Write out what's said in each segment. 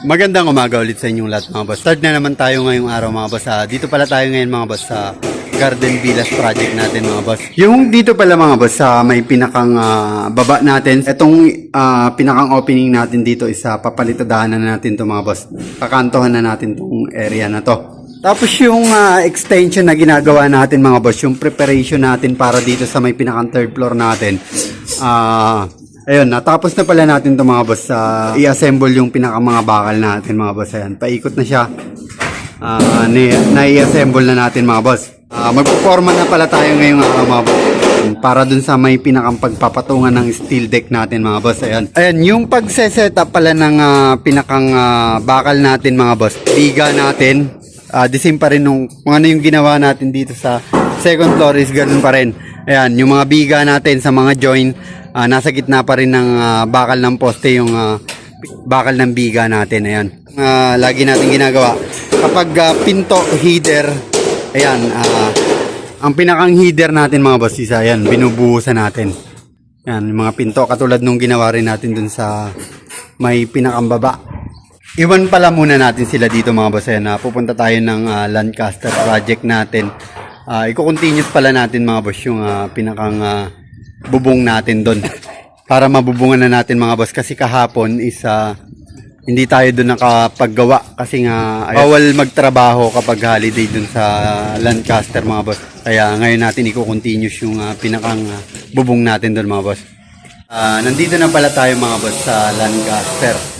Magandang umaga ulit sa inyong lahat mga boss. Start na naman tayo ngayong araw mga boss. Ah, dito pala tayo ngayon mga boss sa Garden Villas project natin mga boss. Yung dito pala mga boss sa may pinakang ah, baba natin. Itong ah, pinakang opening natin dito is uh, papalitadahan na natin to mga boss. Kakantohan na natin tong area na to. Tapos yung ah, extension na ginagawa natin mga boss, yung preparation natin para dito sa may pinakang third floor natin. Ah, ayun, natapos na pala natin 'to mga boss sa i-assemble yung pinaka mga bakal natin mga boss. Ayan, paikot na siya. Ni na-i-assemble na natin mga boss. Ah, magpo-forma na pala tayo ngayong araw mga boss. Para dun sa may pinakang pagpapatungan ng steel deck natin mga boss. Ayan. Ayan, yung pagse-set pala ng ah, pinakang ah, bakal natin mga boss. Biga natin. Ah, the same pa rin nung kung ano yung ginawa natin dito sa second floor is ganun pa rin. Ayan, yung mga biga natin sa mga join, ah, nasa gitna pa rin ng ah, bakal ng poste yung ah, bakal ng biga natin. Ayan. Ah, lagi natin ginagawa. Kapag ah, pinto, header, ayan, ah, ang pinakang header natin mga boss is ayan, binubuhusan natin. Yan, yung mga pinto katulad nung ginawa rin natin dun sa may pinakang baba. Iwan pala muna natin sila dito mga boss. Ayan, ah, pupunta tayo ng ah, Lancaster project natin. Uh, Iko-continuous pala natin mga boss yung ah, pinakang ah, bubong natin doon. Para mabubungan na natin mga boss. Kasi kahapon is ah, hindi tayo doon nakapaggawa. Kasi nga bawal magtrabaho kapag holiday doon sa Lancaster mga boss. Kaya ngayon natin iko-continuous yung ah, pinakang ah, bubong natin doon mga boss. Ah, nandito na pala tayo mga boss sa Lancaster.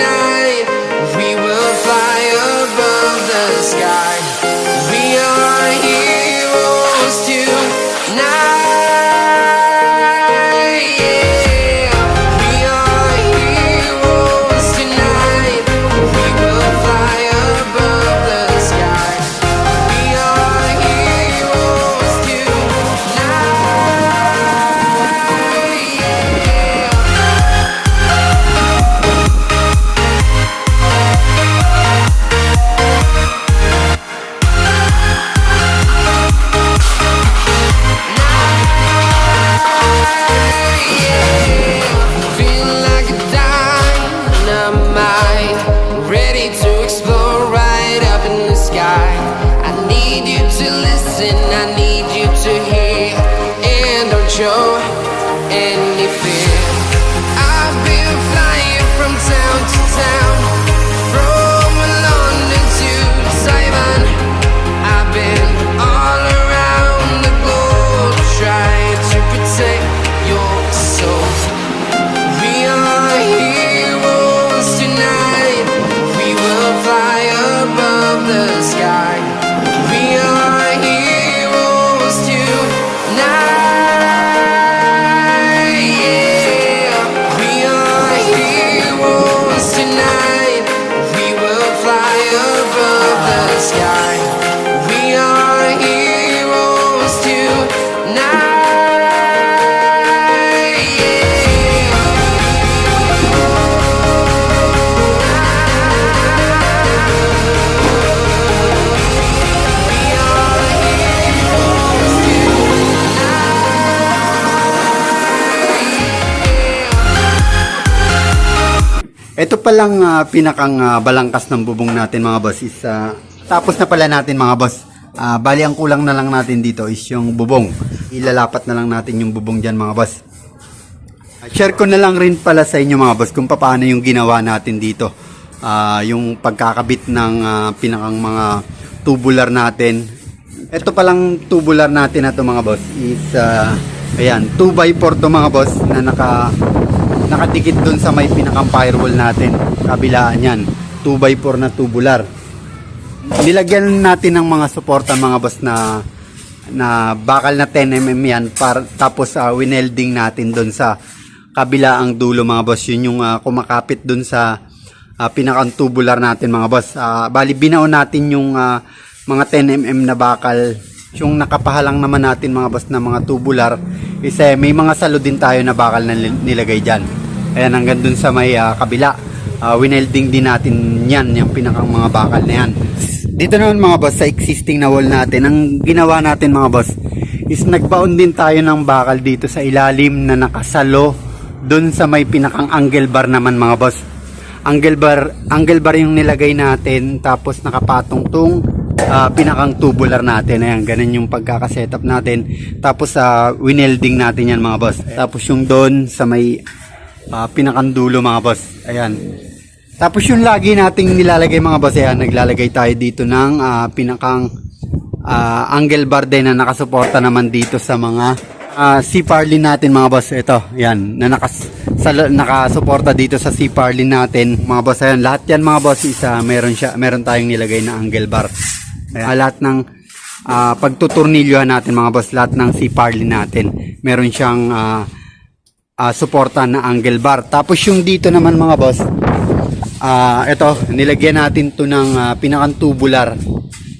night. Listen. I need. Ito palang ah, pinakang ah, balangkas ng bubong natin mga boss is ah, tapos na pala natin mga boss. Ah, bali ang kulang na lang natin dito is yung bubong. Ilalapat na lang natin yung bubong diyan mga boss. Ah, Share ko na lang rin pala sa inyo mga boss kung paano yung ginawa natin dito. Ah, yung pagkakabit ng ah, pinakang mga tubular natin. Ito palang tubular natin na to mga boss is ah, ayan 2x4 to mga boss na naka nakadikit doon sa may pinakang firewall natin. Kabilaan yan. 2x4 na tubular. nilagyan natin ng mga suporta mga boss na na bakal na 10mm yan para, tapos uh, winelding natin doon sa kabila ang dulo mga boss yun yung ah, kumakapit doon sa uh, pinakang tubular natin mga boss Ah, bali binaon natin yung ah, mga 10mm na bakal yung nakapahalang naman natin mga boss na mga tubular is eh, may mga salo din tayo na bakal na nil- nilagay dyan ayan hanggang dun sa may ah, kabila. Uh, winelding din natin yan yung pinakang mga bakal na yan. Dito naman mga boss sa existing na wall natin ang ginawa natin mga boss is nagbaon din tayo ng bakal dito sa ilalim na nakasalo dun sa may pinakang angle bar naman mga boss. Angle bar angle bar yung nilagay natin tapos nakapatong tong ah, pinakang tubular natin. Ayan ganun yung pagkakasetup natin. Tapos sa winelding natin yan mga boss. Tapos yung doon sa may ah, pinakang dulo mga boss ayan tapos yung lagi nating nilalagay mga boss ayan naglalagay tayo dito ng ah, pinakang ah, angle bar din na nakasuporta naman dito sa mga ah, C-Parlin natin mga boss. Ito, yan, na nakas, sa, nakasuporta dito sa C-Parlin natin mga boss. Ayan, lahat yan mga boss isa meron siya, meron tayong nilagay na angle bar. Ayan, lahat ng ah, pagtuturnilyohan natin mga boss, lahat ng C-Parlin natin, meron siyang ah, ah, suporta na angle bar. Tapos yung dito naman mga boss, Ah, ito, nilagyan natin to ng ah, pinakang tubular.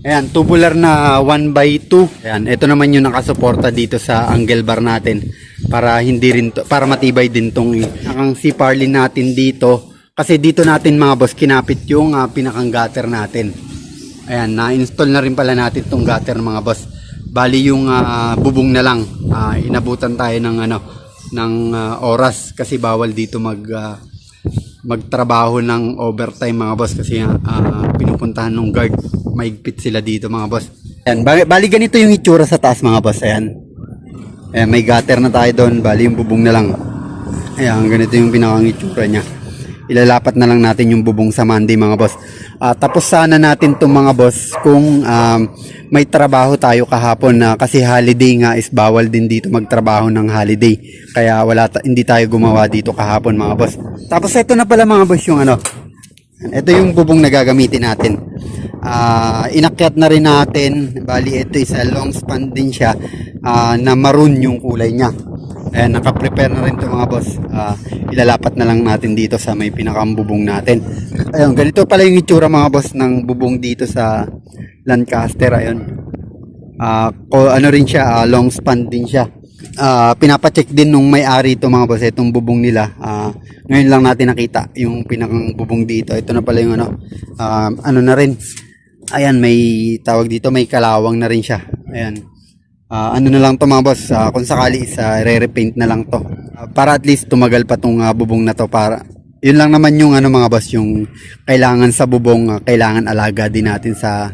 Ayan, tubular na 1 by 2. Ayan, ito naman yung nakasuporta dito sa angle bar natin para hindi rin to, para matibay din tong pinakang C-Parlin natin dito. Kasi dito natin mga boss kinapit yung ah, pinakang gutter natin. Ayan, na-install na rin pala natin tong gutter mga boss. Bali yung ah, bubong na lang. Ah, inabutan tayo ng ano ng ah, oras kasi bawal dito mag ah, magtrabaho ng overtime mga boss kasi ah, pinupuntahan ng guard. Maigpit sila dito mga boss. Ayan, bali, bali ganito yung itsura sa taas mga boss. Ayan. Ayan, may gutter na tayo doon. Bali yung bubong na lang. Ayan ganito yung pinakang itsura niya ilalapat na lang natin yung bubong sa Monday mga boss. Ah, tapos sana natin itong mga boss kung um, may trabaho tayo kahapon na kasi holiday nga is bawal din dito magtrabaho ng holiday. Kaya wala ta- hindi tayo gumawa dito kahapon mga boss. Tapos ito na pala mga boss yung ano. Ito yung bubong na gagamitin natin. Ah, inakyat na rin natin. Bali ito isa long span din siya ah, na maroon yung kulay niya Ayan, naka-prepare na rin ito mga boss. Ah, ilalapat na lang natin dito sa may pinakang bubong natin. Ayun, ganito pala yung itsura mga boss ng bubong dito sa Lancaster. Ayun. Ko, ano rin siya, ah, long span din siya. Ah, pinapacheck din nung may-ari ito mga boss, itong bubong nila. Ah, ngayon lang natin nakita yung pinakang bubong dito. Ito na pala yung ano, ah, ano na rin. Ayan, may tawag dito, may kalawang na rin siya. Ayan. Ah, ano na lang to mga boss, ah, kung sakali is ah, re-repaint na lang to. Ah, para at least tumagal pa tong ah, bubong na to para yun lang naman yung ano mga boss, yung kailangan sa bubong, ah, kailangan alaga din natin sa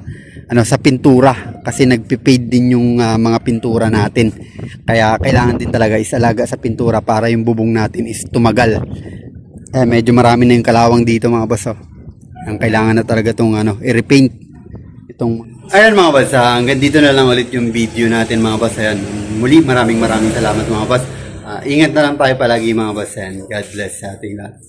ano sa pintura kasi nagpe-fade din yung ah, mga pintura natin. Kaya kailangan din talaga is alaga sa pintura para yung bubong natin is tumagal. Eh medyo marami na yung kalawang dito mga boss. Oh. Ang kailangan na talaga tong ano, i-repaint itong Ayan mga boss, ah, hanggang dito na lang ulit yung video natin mga boss. Ayan, muli maraming maraming salamat mga boss. Ah, ingat na lang tayo palagi mga boss. Ayan, God bless sa ating lahat.